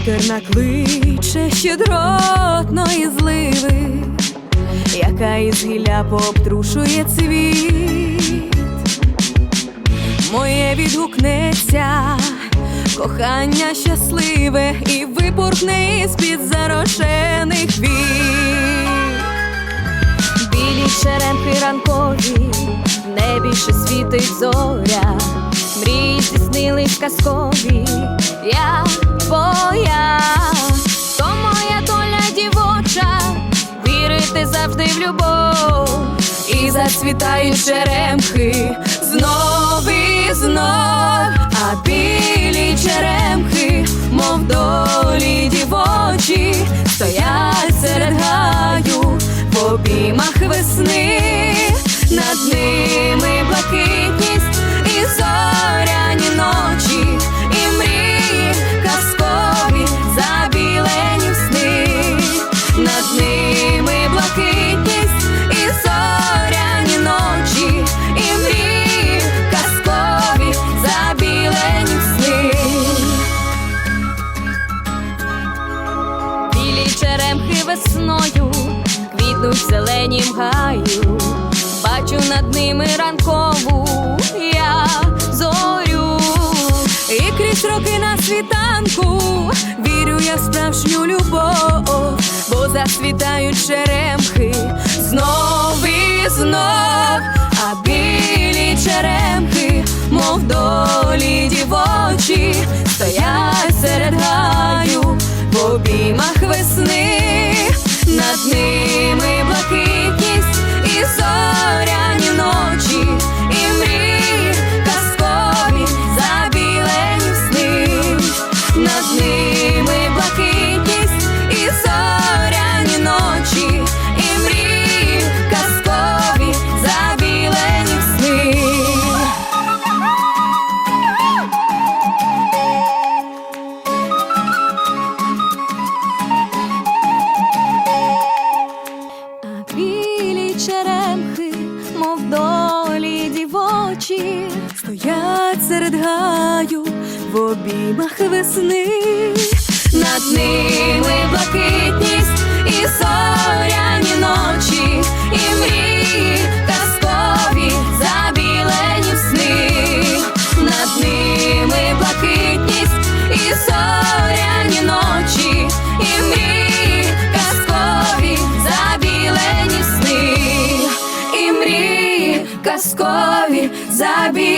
Вітер накличе щедротної зливи, яка із гілля пообтрушує цвіт. Моє відгукнеться, кохання щасливе і випорхне із-під зарошених вік. Білі черемхи ранкові, в небі ще світить зоря, мрії здійснились казкові, я вірити в любов, і зацвітають черемхи. Знов і знов, а білі черемхи, весною квітнуть зеленім гаю, бачу над ними ранкову я зорю, і крізь роки на світанку вірю я в справжню любов, бо засвітають черемхи. Знов і знов, стоять серед гаю в обіймах весни, над ними блакитність і зоряні казкові забілені.